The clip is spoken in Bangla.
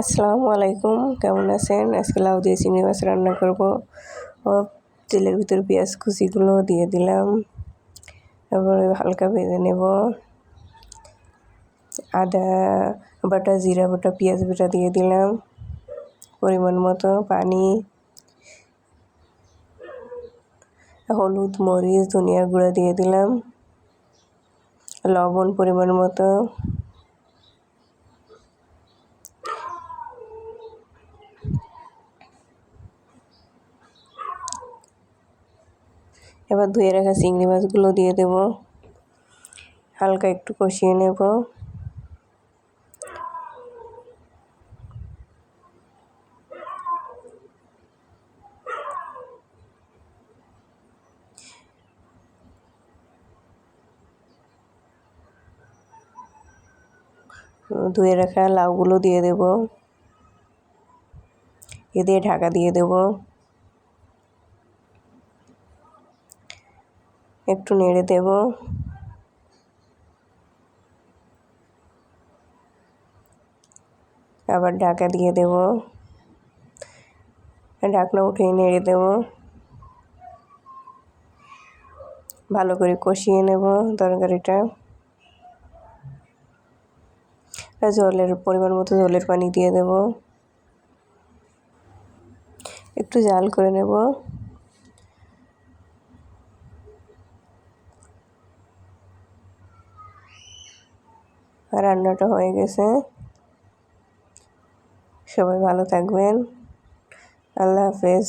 আসসালামু আলাইকুম, কেমন আছেন? আজকে লাউ দিয়ে চিংড়ি মাছ রান্না করব। তেলের ভিতরে পেঁয়াজ কুচিগুলো দিয়ে দিলাম। তারপরে হালকা ভেজে নেব। আদা বাটা, জিরা বাটা, পেঁয়াজ বাটা দিয়ে দিলাম। পরিমাণ মতো পানি। হলুদ, মরিচ, ধনিয়া গুঁড়া দিয়ে দিলাম। লবণ পরিমাণ মতো। এবার ধুয়ে রাখা চিংড়ি মাছগুলো দিয়ে দেব। হালকা একটু কষিয়ে নেব। ধুয়ে রাখা লাউগুলো দিয়ে দেব। এ দিয়ে ঢাকা দিয়ে দেব। একটু নেড়ে দেব। আবার ঢাকা দিয়ে দেব। ঢাকনা উঠিয়ে নেড়ে দেব। ভালো করে কষিয়ে নেব তরকারিটা। জলের পরিমাণ মতো জলের পানি দিয়ে দেব। একটু জাল করে নেব। রান্নাটা হয়ে গেছে। সবাই ভালো থাকবেন। আল্লাহ হাফেজ।